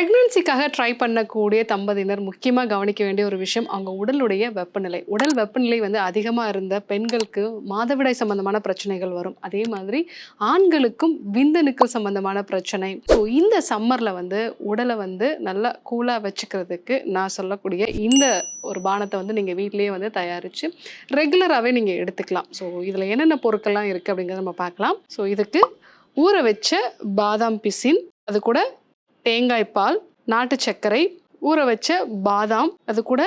ப்ரெக்னென்சிக்காக try பண்ணக்கூடிய தம்பதியினர் முக்கியமாக கவனிக்க வேண்டிய ஒரு விஷயம் அவங்க உடலுடைய வெப்பநிலை. உடல் வெப்பநிலை வந்து அதிகமாக இருந்த பெண்களுக்கு மாதவிடாய் சம்பந்தமான பிரச்சனைகள் வரும். அதே மாதிரி ஆண்களுக்கும் விந்தணுக்கள் சம்பந்தமான பிரச்சனை. ஸோ இந்த சம்மரில் வந்து உடலை வந்து நல்லா கூலாக வச்சுக்கிறதுக்கு நான் சொல்லக்கூடிய இந்த ஒரு பானத்தை வந்து நீங்கள் வீட்டிலேயே வந்து தயாரித்து ரெகுலராகவே நீங்கள் எடுத்துக்கலாம். ஸோ இதில் என்னென்ன பொருட்கள்லாம் இருக்குது அப்படிங்கிறத நம்ம பார்க்கலாம். ஸோ இதுக்கு ஊற வச்ச பாதாம் பிசின் அது கூட தேங்காய் பால் நாட்டு சர்க்கரை ஊற வச்ச பாதாம் அது கூட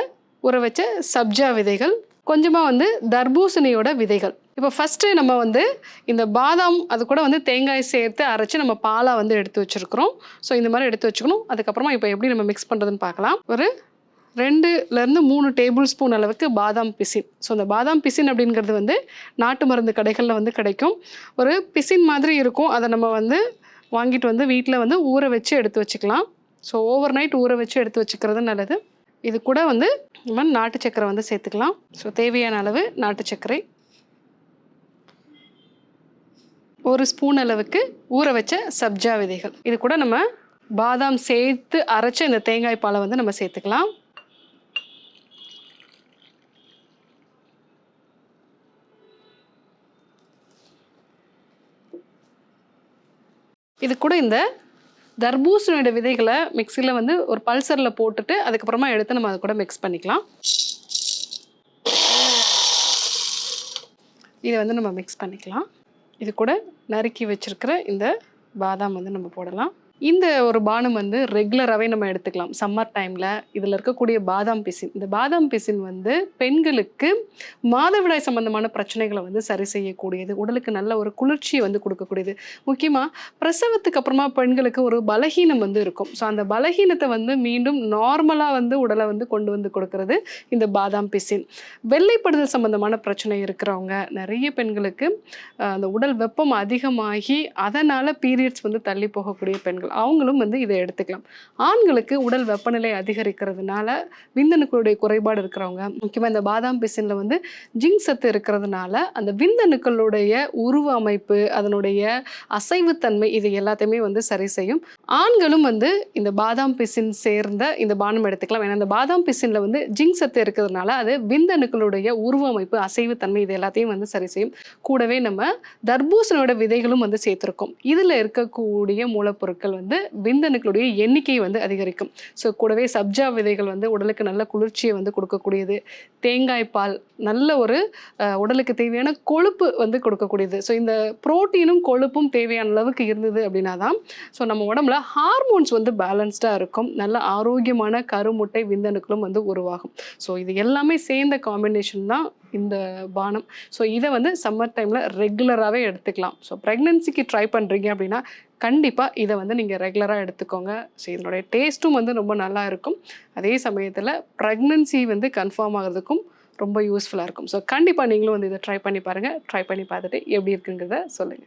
ஊற வச்ச சப்ஜா விதைகள் கொஞ்சமாக வந்து தர்பூசணியோட விதைகள். இப்போ ஃபஸ்ட்டு நம்ம வந்து இந்த பாதாம் அது கூட வந்து தேங்காய் சேர்த்து அரைச்சி நம்ம பாலாக வந்து எடுத்து வச்சுருக்குறோம். ஸோ இந்த மாதிரி எடுத்து வச்சுக்கணும். அதுக்கப்புறமா இப்போ எப்படி நம்ம மிக்ஸ் பண்ணுறதுன்னு பார்க்கலாம். ஒரு ரெண்டுலேருந்து மூணு டேபிள் ஸ்பூன் அளவுக்கு பாதாம் பிசின். ஸோ இந்த பாதாம் பிசின் அப்படிங்கிறது வந்து நாட்டு மருந்து கடைகளில் வந்து கிடைக்கும். ஒரு பிசின் மாதிரி இருக்கும். அதை நம்ம வந்து வாங்கிட்டு வந்து வீட்டில் வந்து ஊற வச்சு எடுத்து வச்சுக்கலாம். ஸோ ஓவர் நைட் ஊற வச்சு எடுத்து வச்சுக்கிறது நல்லது. இது கூட வந்து நம்ம நாட்டு சக்கரை வந்து சேர்த்துக்கலாம். ஸோ தேவையான அளவு நாட்டு சர்க்கரை. ஒரு ஸ்பூன் அளவுக்கு ஊற வச்ச சப்ஜா விதைகள். இது கூட நம்ம பாதாம் சேர்த்து அரைச்ச இந்த தேங்காய் பாலை வந்து நம்ம சேர்த்துக்கலாம். இது கூட இந்த தர்பூசணியோட விதைகளை மிக்சியில் வந்து ஒரு பல்சரில் போட்டுட்டு அதுக்கப்புறமா எடுத்து நம்ம அதை கூட மிக்ஸ் பண்ணிக்கலாம். இதை வந்து நம்ம மிக்ஸ் பண்ணிக்கலாம். இது கூட நறுக்கி வச்சுருக்கிற இந்த பாதாம் வந்து நம்ம போடலாம். இந்த ஒரு பானம் வந்து ரெகுலராகவே நம்ம எடுத்துக்கலாம். சம்மர் டைமில் இதில் இருக்கக்கூடிய பாதாம் பிசின். இந்த பாதாம் பிசின் வந்து பெண்களுக்கு மாதவிடாய் சம்பந்தமான பிரச்சனைகளை வந்து சரி செய்யக்கூடியது. உடலுக்கு நல்ல ஒரு குளிர்ச்சியை வந்து கொடுக்கக்கூடியது. முக்கியமாக பிரசவத்துக்கு அப்புறமா பெண்களுக்கு ஒரு பலகீனம் வந்து இருக்கும். ஸோ அந்த பலகீனத்தை வந்து மீண்டும் நார்மலாக வந்து உடலை வந்து கொண்டு வந்து கொடுக்கறது இந்த பாதாம் பிசின். வெள்ளைப்படுதல் சம்பந்தமான பிரச்சனை இருக்கிறவங்க நிறைய பெண்களுக்கு அந்த உடல் வெப்பம் அதிகமாகி அதனால் பீரியட்ஸ் வந்து தள்ளி போகக்கூடிய பெண்கள். அவங்களும் வந்து இதை எடுத்துக்கலாம். ஆண்களுக்கு உடல் வெப்பநிலை அதிகரிக்கிறதுனால விந்தணுக்களுடைய குறைபாடு இருக்கிறவங்க முக்கியமாக இந்த பாதாம் பிசினில் வந்து ஜிங்க் சத்து இருக்கிறதுனால அந்த விந்தணுக்களுடைய உருவ அமைப்பு அதனுடைய அசைவுத்தன்மை இது எல்லாத்தையுமே வந்து சரி செய்யும். ஆண்களும் வந்து இந்த பாதாம் பிசின் சேர்ந்த இந்த பானம் எடுத்துக்கலாம். ஏன்னா இந்த பாதாம் பிசினில் வந்து ஜிங்க் சத்து இருக்கிறதுனால அது விந்தணுக்களுடைய உருவ அமைப்பு அசைவுத்தன்மை இது எல்லாத்தையும் வந்து சரி செய்யும். கூடவே நம்ம தர்பூசணியோட விதைகளும் வந்து சேர்த்துருக்கோம். இதில் இருக்கக்கூடிய மூலப்பொருட்கள் வந்து விந்தணுக்களுடைய எண்ணிக்கை வந்து அதிகரிக்கும். ஸோ கூடவே சப்ஜா விதைகள் வந்து உடலுக்கு நல்ல குளிர்ச்சியை வந்து கொடுக்கக்கூடியது. தேங்காய் பால் நல்ல ஒரு உடலுக்கு தேவையான கொழுப்பு வந்து கொடுக்கக்கூடியது. ஸோ இந்த புரோட்டீனும் கொழுப்பும் தேவையான அளவுக்கு இருந்தது அப்படின்னா தான் ஸோ நம்ம உடம்புல ஹார்மோன்ஸ் வந்து பேலன்ஸ்டாக இருக்கும். நல்ல ஆரோக்கியமான கருமுட்டை விந்தணுக்களும் வந்து உருவாகும். ஸோ இது எல்லாமே சேர்ந்த காம்பினேஷன் தான் இந்த பானம். ஸோ இதை வந்து சம்மர் டைமில் ரெகுலராகவே எடுத்துக்கலாம். ஸோ ப்ரெக்னென்சிக்கு ட்ரை பண்ணுறீங்க அப்படின்னா கண்டிப்பாக இதை வந்து நீங்கள் ரெகுலராக எடுத்துக்கோங்க. ஸோ இதனுடைய டேஸ்ட்டும் வந்து ரொம்ப நல்லா இருக்கும். அதே சமயத்தில் ப்ரெக்னன்சி வந்து கன்ஃபார்ம் ஆகிறதுக்கும் ரொம்ப யூஸ்ஃபுல்லாக இருக்கும். ஸோ கண்டிப்பாக நீங்களும் வந்து இதை ட்ரை பண்ணி பாருங்கள் ட்ரை பண்ணி பார்த்துட்டு எப்படி இருக்குங்கிறத சொல்லுங்கள்